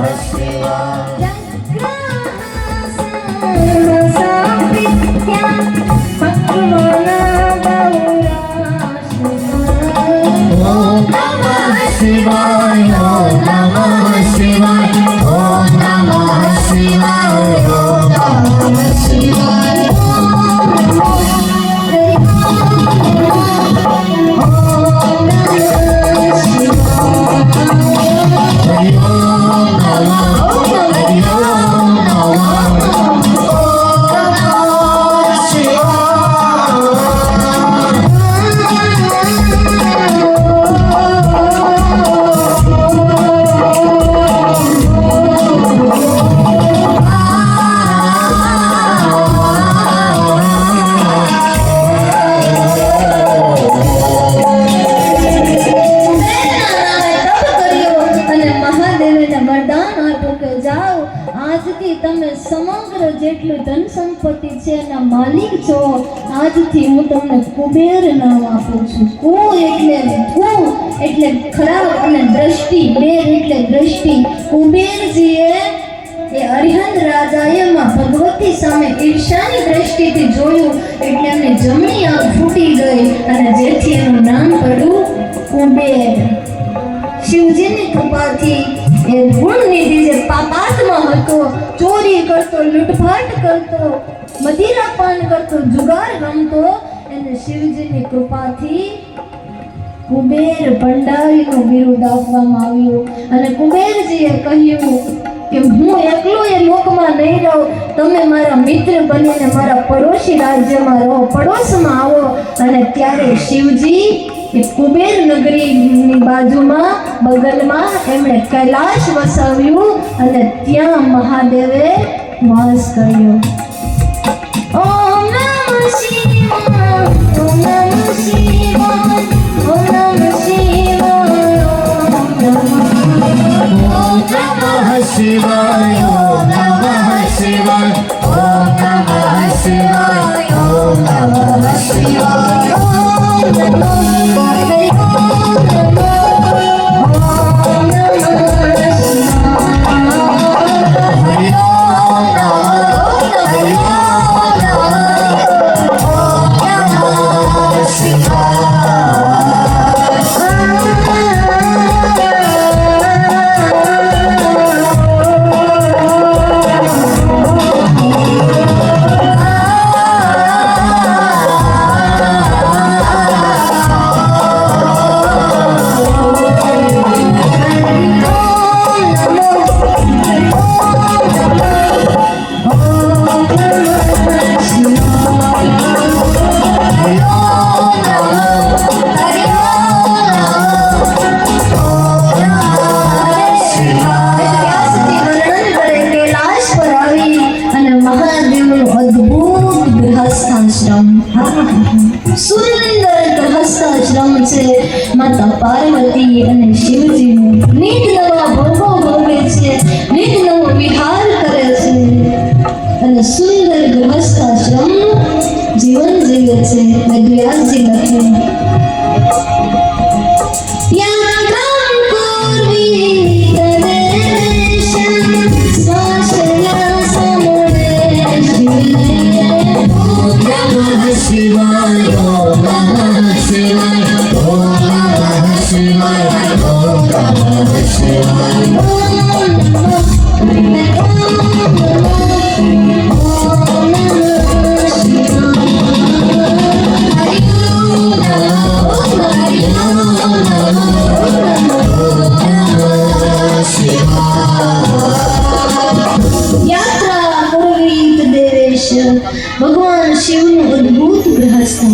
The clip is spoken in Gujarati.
Thank you. મહાદેવને વરદાન આપો કે જાઓ. આજથી તમે સમગ્ર જેટલું ધન સંપત્તિ છે એના માલિક છો, આજથી હું તમને કુબેર નામ આપું છું. કુ એટલે કુ એટલે ખરાબ અને દ્રષ્ટિ. બેર એટલે દ્રષ્ટિ. કુબેરજીએ એ અરિહંત રાજાએ માં ભગવતી સામે ઈર્ષાની દ્રષ્ટિથી જોયું એટલે એમની જમણી આંખ ફૂટી ગઈ અને જેથી એનું નામ પડ્યું કુબેર. શિવજીની કૃપાથી એ જે કુબેર ભંડારીનું બિરુદ આપવામાં આવ્યું. અને કુબેરજીએ કહ્યું કે હું એકલો એ લોકમાં નહીં રહું, તમે મારા મિત્ર બનીને મારા પડોશી રાજ્યમાં રહો, પડોશમાં આવો, અને ત્યારે શિવજી એ કુબેર નગરીની બાજુમાં બગલમાં એમણે કૈલાશ વસાવ્યું અને ત્યાં મહાદેવે વાસ કર્યો ઓમ નમઃ શિવાય ઓમ નમઃ શિવાય ઓમ નમઃ શિવાય ઓમ નમઃ ઓમ નમઃ શિવાય ઓમ નમઃ શિવાય ઓમ નમઃ શિવાય ગૃહસ્થાશ્રમ સુંદર ગૃહસ્થાશ્રમ છે માતા પાર્વતી અને શિવજીનું નીત નવા ભોગો ભોગે છે, નીત નવો વિહાર કરે છે. અને સુંદર ગૃહસ્થાશ્રમ જીવન જીવે છે વેદવ્યાસજી લખ્યું ಭಗವಾನ್ ಶಿವನು ಅದ್ಭುತ ಗೃಹಸ್ಥ